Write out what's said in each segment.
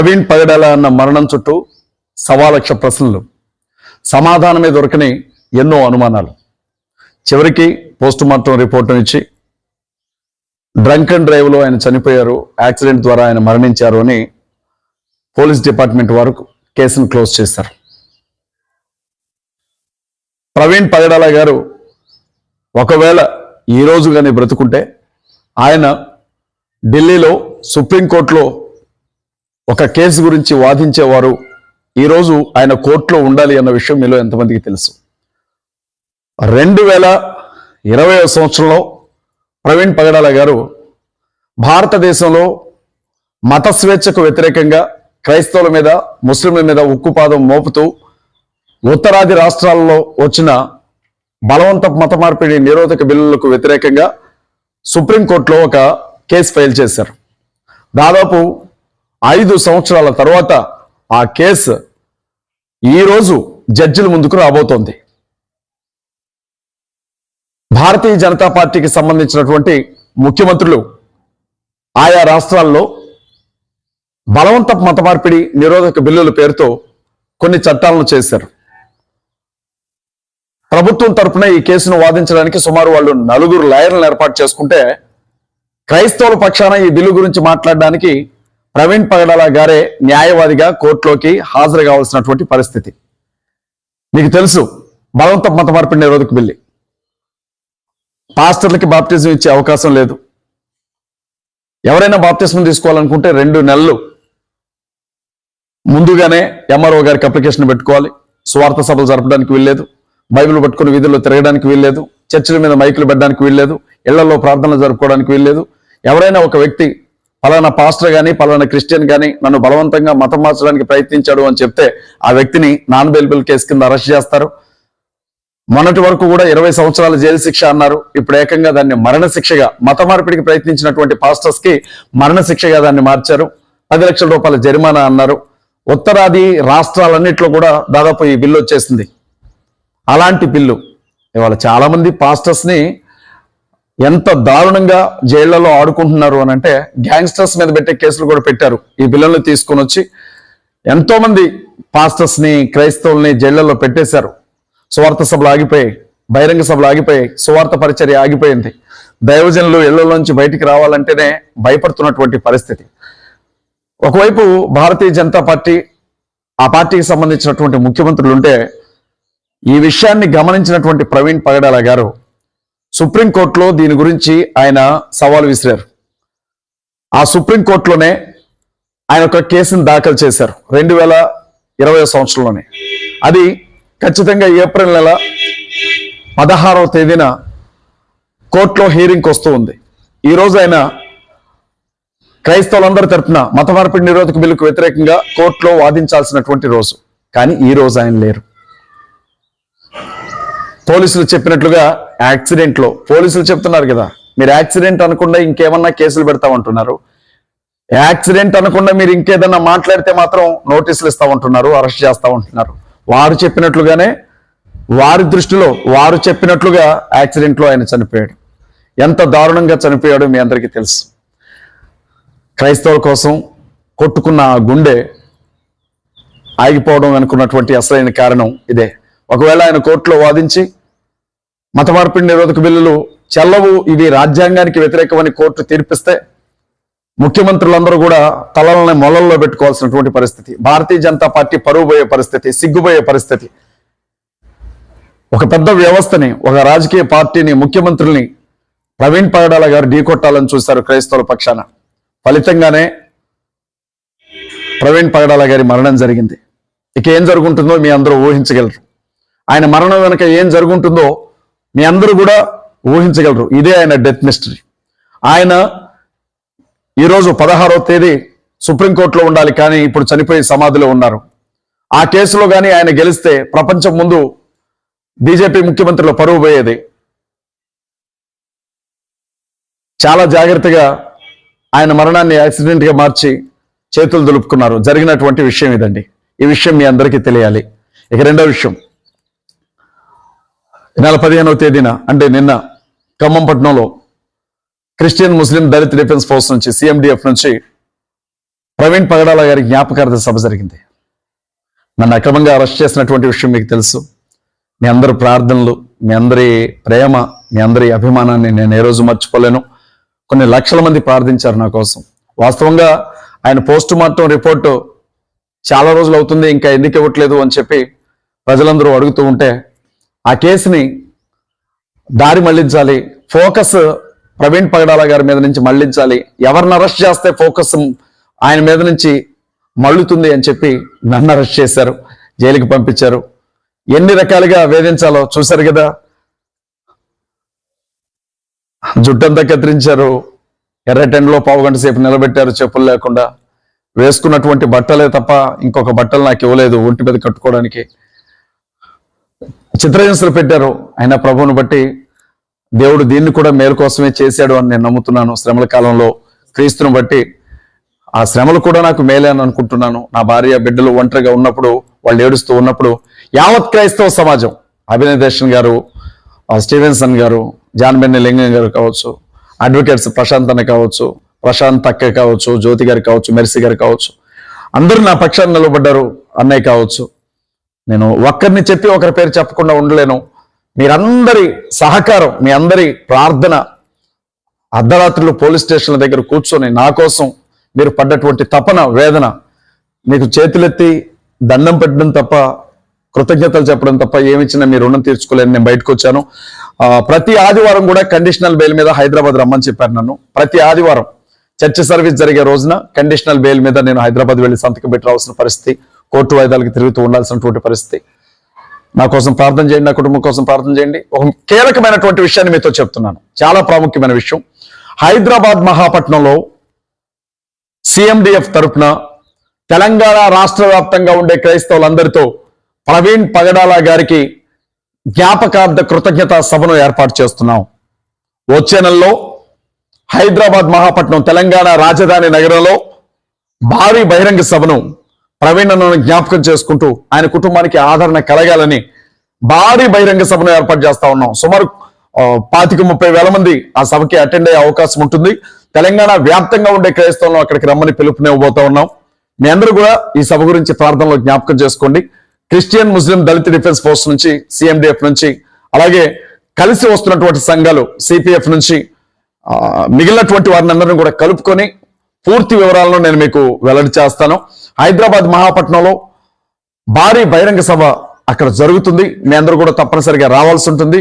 ప్రవీణ్ పగడాల అన్న మరణం చుట్టూ సవాలక్ష ప్రశ్నలు. సమాధానమే దొరకని ఎన్నో అనుమానాలు. చివరికి పోస్ట్ మార్టం రిపోర్టు ఇచ్చి డ్రంక్ అండ్ డ్రైవ్లో ఆయన చనిపోయారు యాక్సిడెంట్ ద్వారా ఆయన మరణించారు అని పోలీస్ డిపార్ట్మెంట్ వారు కేసును క్లోజ్ చేశారు. ప్రవీణ్ పగడాల గారు ఒకవేళ ఈ రోజు కానీ బ్రతుకుంటే ఆయన ఢిల్లీలో సుప్రీంకోర్టులో ఒక కేసు గురించి వాదించేవారు ఈరోజు ఆయన కోర్టులో ఉండాలి అన్న విషయం మీలో ఎంతమందికి తెలుసు? రెండు వేల ఇరవై సంవత్సరంలో ప్రవీణ్ పగడాల గారు భారతదేశంలో మత స్వేచ్ఛకు వ్యతిరేకంగా క్రైస్తవుల మీద ముస్లింల మీద ఉక్కుపాదం మోపుతూ ఉత్తరాది రాష్ట్రాల్లో వచ్చిన బలవంత మత మార్పిడి నిరోధక బిల్లులకు వ్యతిరేకంగా సుప్రీంకోర్టులో ఒక కేసు ఫైల్ చేశారు. దాదాపు ఐదు సంవత్సరాల తర్వాత ఆ కేసు ఈరోజు జడ్జిల ముందుకు రాబోతోంది. భారతీయ జనతా పార్టీకి సంబంధించినటువంటి ముఖ్యమంత్రులు ఆయా రాష్ట్రాల్లో బలవంత మత మార్పిడి నిరోధక బిల్లుల పేరుతో కొన్ని చట్టాలను చేశారు. ప్రభుత్వం తరపున ఈ కేసును వాదించడానికి సుమారు వాళ్ళు నలుగురు లాయర్లను ఏర్పాటు చేసుకుంటే క్రైస్తవుల పక్షాన ఈ బిల్లు గురించి మాట్లాడడానికి ప్రవీణ్ పగడాల గారే న్యాయవాదిగా కోర్టులోకి హాజరు కావాల్సినటువంటి పరిస్థితి. మీకు తెలుసు బలవంత మత మార్పిడి నిరోధక బిల్లు. పాస్టర్లకి బాప్టిజం ఇచ్చే అవకాశం లేదు. ఎవరైనా బాప్తిజం తీసుకోవాలనుకుంటే రెండు నెలలు ముందుగానే ఎంఆర్ఓ గారికి అప్లికేషన్ పెట్టుకోవాలి. స్వార్థ సభలు జరపడానికి వీల్లేదు. బైబిల్ పట్టుకుని వీధుల్లో తిరగడానికి వీల్లేదు. చర్చిల మీద మైకులు పెట్టడానికి వీల్లేదు. ఇళ్ళలో ప్రార్థనలు జరుపుకోవడానికి వీల్లేదు. ఎవరైనా ఒక వ్యక్తి పలానా పాస్టర్ కానీ పలానా క్రిస్టియన్ కానీ నన్ను బలవంతంగా మతం మార్చడానికి ప్రయత్నించాడు అని చెప్తే ఆ వ్యక్తిని నాన్ బెయిలబుల్ కేసు కింద అరెస్ట్ చేస్తారు. మొన్నటి వరకు కూడా ఇరవై సంవత్సరాల జైలు శిక్ష అన్నారు. ఇప్పుడు ఏకంగా దాన్ని మరణ శిక్షగా మత మార్పిడికి ప్రయత్నించినటువంటి పాస్టర్స్కి మరణ శిక్షగా దాన్ని మార్చారు. పది లక్షల రూపాయల జరిమానా అన్నారు. ఉత్తరాది రాష్ట్రాలన్నింటిలో కూడా దాదాపు ఈ బిల్లు వచ్చేసింది. అలాంటి బిల్లు. ఇవాళ చాలా మంది ఎంత దారుణంగా జైళ్ళలో ఆడుకుంటున్నారు అని అంటే గ్యాంగ్స్టర్స్ మీద పెట్టే కేసులు కూడా పెట్టారు. ఈ బిల్లులను తీసుకొని వచ్చి ఎంతో మంది పాస్టర్స్ని క్రైస్తవుల్ని జైళ్ళలో పెట్టేశారు. సువార్త సభలు ఆగిపోయాయి. బహిరంగ సభలు ఆగిపోయాయి. సువార్త పరిచర్య ఆగిపోయింది. దైవజనులు ఇళ్ళలోంచి బయటికి రావాలంటేనే భయపడుతున్నటువంటి పరిస్థితి. ఒకవైపు భారతీయ జనతా పార్టీ ఆ పార్టీకి సంబంధించినటువంటి ముఖ్యమంత్రులు ఉంటే ఈ విషయాన్ని గమనించినటువంటి ప్రవీణ్ పగడాల గారు సుప్రీంకోర్టులో దీని గురించి ఆయన సవాల్ విసిరారు. ఆ సుప్రీంకోర్టులోనే ఆయన ఒక కేసును దాఖలు చేశారు రెండు వేల ఇరవై సంవత్సరంలోనే. అది ఖచ్చితంగా ఏప్రిల్ నెల పదహారవ తేదీన కోర్టులో హీరింగ్కి వస్తూ ఉంది. ఈ రోజు ఆయన క్రైస్తవులందరి తరఫున మత మార్పిడి నిరోధక బిల్లుకు వ్యతిరేకంగా కోర్టులో వాదించాల్సినటువంటి రోజు. కానీ ఈ రోజు ఆయన లేరు. పోలీసులు చెప్పినట్లుగా యాక్సిడెంట్లో పోలీసులు చెప్తున్నారు కదా మీరు యాక్సిడెంట్ అనకుండా ఇంకేమన్నా కేసులు పెడతామంటున్నారు. యాక్సిడెంట్ అనకుండా మీరు ఇంకేదన్నా మాట్లాడితే మాత్రం నోటీసులు ఇస్తామంటున్నారు అరెస్ట్ చేస్తామంటున్నారు. వారు చెప్పినట్లుగానే వారి దృష్టిలో వారు చెప్పినట్లుగా యాక్సిడెంట్లో ఆయన చనిపోయాడు. ఎంత దారుణంగా చనిపోయాడో మీ అందరికీ తెలుసు. క్రైస్తవుల కోసం కొట్టుకున్న గుండె ఆగిపోవడం అనుకున్నటువంటి అసలైన కారణం ఇదే. ఒకవేళ ఆయన కోర్టులో వాదించి మత మార్పిడి నిరోధక బిల్లులు చెల్లవు ఇవి రాజ్యాంగానికి వ్యతిరేకమని కోర్టు తీర్పిస్తే ముఖ్యమంత్రులందరూ కూడా తలలని మొలల్లో పెట్టుకోవాల్సినటువంటి పరిస్థితి. భారతీయ జనతా పార్టీ పరువు పోయే పరిస్థితి సిగ్గుపోయే పరిస్థితి. ఒక పెద్ద వ్యవస్థని ఒక రాజకీయ పార్టీని ముఖ్యమంత్రుల్ని ప్రవీణ్ పగడాల గారు ఢీకొట్టాలని చూశారు క్రైస్తవుల పక్షాన. ఫలితంగానే ప్రవీణ్ పగడాల గారి మరణం జరిగింది. ఇక ఏం జరుగుంటుందో మీ అందరూ ఊహించగలరు. ఆయన మరణం వెనుక ఏం జరుగుంటుందో మీ అందరూ కూడా ఊహించగలరు. ఇదే ఆయన డెత్ మిస్టరీ ఆయన ఈరోజు పదహారవ తేదీ సుప్రీంకోర్టులో ఉండాలి కానీ ఇప్పుడు చనిపోయి సమాధిలో ఉన్నారు. ఆ కేసులో కానీ ఆయన గెలిస్తే ప్రపంచం ముందు బీజేపీ ముఖ్యమంత్రిలో పరువు పోయేది. చాలా జాగ్రత్తగా ఆయన మరణాన్ని యాక్సిడెంట్గా మార్చి చేతులు దులుపుకున్నారు. జరిగినటువంటి విషయం ఇదండి. ఈ విషయం మీ అందరికీ తెలియాలి. ఇక రెండో విషయం. నెల పదిహేనవ తేదీన అంటే నిన్న ఖమ్మం పట్టణంలో Christian Muslim Dalit defence force నుంచి సిఎండిఎఫ్ నుంచి ప్రవీణ్ పగడాల గారి జ్ఞాపకార్థ సభ జరిగింది. నన్ను అక్రమంగా అరెస్ట్ చేసినటువంటి విషయం మీకు తెలుసు. మీ అందరి ప్రార్థనలు మీ అందరి ప్రేమ మీ అందరి అభిమానాన్ని నేను ఏ రోజు మర్చిపోలేను. కొన్ని లక్షల మంది ప్రార్థించారు నా కోసం. వాస్తవంగా ఆయన పోస్ట్ మార్టం రిపోర్టు చాలా రోజులు అవుతుంది ఇంకా ఎందుకు ఇవ్వట్లేదు అని చెప్పి ప్రజలందరూ అడుగుతూ ఉంటే ఆ కేసుని దారి మళ్ళించాలి. ఫోకస్ ప్రవీణ్ పగడాల గారి మీద నుంచి మళ్ళించాలి. ఎవరిని అరెస్ట్ చేస్తే ఫోకస్ ఆయన మీద నుంచి మళ్ళుతుంది అని చెప్పి నన్ను అరెస్ట్ చేశారు. జైలుకి పంపించారు. ఎన్ని రకాలుగా వేధించాలో చూశారు కదా. జుట్టంతా కత్తిరించారు. ఎర్రటెండ్లో పావు గంట సేపు నిలబెట్టారు చెప్పులు లేకుండా. వేసుకున్నటువంటి బట్టలే తప్ప ఇంకొక బట్టలు నాకు ఇవ్వలేదు. ఒంటి మీద కట్టుకోవడానికి. చిత్రహింసలు పెట్టారు. అయినా ప్రభువుని బట్టి దేవుడు దీన్ని కూడా మేలు కోసమే చేశాడు అని నేను నమ్ముతున్నాను. శ్రమల కాలంలో క్రీస్తుని బట్టి ఆ శ్రమలు కూడా నాకు మేలే అని అనుకుంటున్నాను. నా భార్య బిడ్డలు ఒంటరిగా ఉన్నప్పుడు వాళ్ళు ఏడుస్తూ ఉన్నప్పుడు యావత్ క్రైస్తవ సమాజం అభినయ్ దర్శన్ గారు స్టీవెన్సన్ గారు జాన్ బెన్ని లింగం గారు కావచ్చు అడ్వకేట్స్ ప్రశాంత్ అన్న కావచ్చు ప్రశాంత్ అక్క కావచ్చు జ్యోతి గారు కావచ్చు మెర్సీ గారు కావచ్చు అందరూ నా పక్షాన్ని నిలబడ్డారు. అన్నయ్య కావచ్చు. నేను ఒక్కరిని చెప్పి ఒకరి పేరు చెప్పకుండా ఉండలేను. మీరందరి సహకారం మీ అందరి ప్రార్థన అర్ధరాత్రులు పోలీస్ స్టేషన్ల దగ్గర కూర్చొని నా కోసం మీరు పడ్డటువంటి తపన వేదన మీకు చేతులెత్తి దండం పెట్టడం తప్ప కృతజ్ఞతలు చెప్పడం తప్ప ఏమిచ్చినా మీ రుణం తీర్చుకోలేని నేను బయటకు వచ్చాను. ప్రతి ఆదివారం కూడా కండిషనల్ బెయిల్ మీద హైదరాబాద్ రమ్మని చెప్పారు నన్ను. ప్రతి ఆదివారం చర్చ సర్వీస్ జరిగే రోజున కండిషనల్ బెయిల్ మీద నేను హైదరాబాద్ వెళ్ళి సంతకం పెట్టి రావాల్సిన పరిస్థితి కోర్టు వాయిదాలకు తిరుగుతూ ఉండాల్సినటువంటి పరిస్థితి. నా కోసం ప్రార్థన చేయండి నా కుటుంబం కోసం ప్రార్థన చేయండి. ఒక కీలకమైనటువంటి విషయాన్ని మీతో చెప్తున్నాను. చాలా ప్రాముఖ్యమైన విషయం. హైదరాబాద్ మహాపట్నంలో సిఎండిఎఫ్ తరపున తెలంగాణ రాష్ట్ర వ్యాప్తంగా ఉండే క్రైస్తవులందరితో ప్రవీణ్ పగడాల గారికి జ్ఞాపకార్థ కృతజ్ఞత సభను ఏర్పాటు చేస్తున్నాం. వచ్చే నెలలో హైదరాబాద్ మహాపట్నం తెలంగాణ రాజధాని నగరంలో భారీ బహిరంగ సభను ప్రవీణ్ అన్నను జ్ఞాపకం చేసుకుంటూ ఆయన కుటుంబానికి ఆదరణ కలగాలని భారీ బహిరంగ సభను ఏర్పాటు చేస్తా ఉన్నాం. సుమారు పాతిక ముప్పై వేల మంది ఆ సభకి అటెండ్ అయ్యే అవకాశం ఉంటుంది. తెలంగాణ వ్యాప్తంగా ఉండే క్రైస్తవులను అక్కడికి రమ్మని పిలుపునివ్వబోతా ఉన్నాం. మీ అందరూ కూడా ఈ సభ గురించి ప్రార్థనలో జ్ఞాపకం చేసుకోండి. Christian Muslim Dalit defence force నుంచి సిఎండిఎఫ్ నుంచి అలాగే కలిసి వస్తున్నటువంటి సంఘాలు సిపిఎఫ్ నుంచి మిగిలినటువంటి వారిని అందరం కూడా కలుపుకొని పూర్తి వివరాలను నేను మీకు వెల్లడి చేస్తాను. హైదరాబాద్ మహాపట్నంలో భారీ బహిరంగ సభ అక్కడ జరుగుతుంది. మీ అందరూ కూడా తప్పనిసరిగా రావాల్సి ఉంటుంది.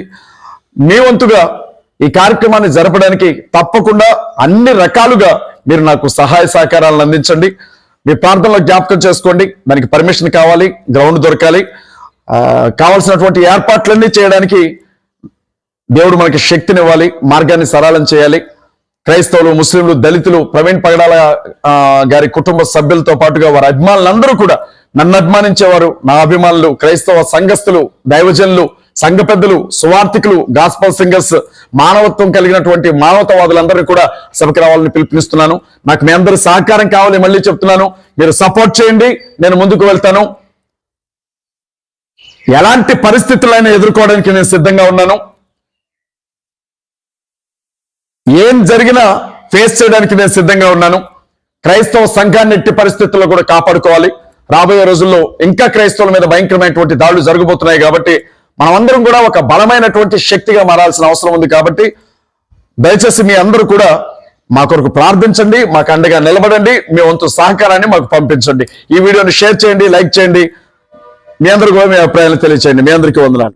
మీ వంతుగా ఈ కార్యక్రమాన్ని జరపడానికి తప్పకుండా అన్ని రకాలుగా మీరు నాకు సహాయ సహకారాలను అందించండి. మీ ప్రాంతంలో జ్ఞాపకం చేసుకోండి. దానికి పర్మిషన్ కావాలి గ్రౌండ్ దొరకాలి. కావాల్సినటువంటి ఏర్పాట్లన్నీ చేయడానికి దేవుడు మనకి శక్తినివ్వాలి మార్గాన్ని సరళం చేయాలి. క్రైస్తవులు ముస్లింలు దళితులు ప్రవీణ్ పగడాల గారి కుటుంబ సభ్యులతో పాటుగా వారి అభిమానులందరూ కూడా నన్ను అభిమానించేవారు నా అభిమానులు క్రైస్తవ సంఘస్థులు దైవజనులు సంఘ పెద్దలు సువార్థికులు గాస్పల్ సింగర్స్ మానవత్వం కలిగినటువంటి మానవతావాదులందరినీ కూడా సభకి రావాలని పిలుపునిస్తున్నాను. నాకు మీ అందరి సహకారం కావాలి మళ్ళీ చెప్తున్నాను. మీరు సపోర్ట్ చేయండి నేను ముందుకు వెళ్తాను. ఎలాంటి పరిస్థితులైనా ఎదుర్కోవడానికి నేను సిద్ధంగా ఉన్నాను. ఏం జరిగినా ఫేస్ చేయడానికి నేను సిద్ధంగా ఉన్నాను. క్రైస్తవ సంఘాన్ని ఎట్టి పరిస్థితుల్లో కూడా కాపాడుకోవాలి. రాబోయే రోజుల్లో ఇంకా క్రైస్తవుల మీద భయంకరమైనటువంటి దాడులు జరగబోతున్నాయి కాబట్టి మనమందరం కూడా ఒక బలమైనటువంటి శక్తిగా మారాల్సిన అవసరం ఉంది కాబట్టి దయచేసి మీ అందరూ కూడా మా కొరకు ప్రార్థించండి మాకు అండగా నిలబడండి మీ వంతు సహకారాన్ని మాకు పంపించండి. ఈ వీడియోని షేర్ చేయండి లైక్ చేయండి. మీ అందరూ కూడా మీ అభిప్రాయాలు తెలియచేయండి. మీ అందరికీ వందనాలు.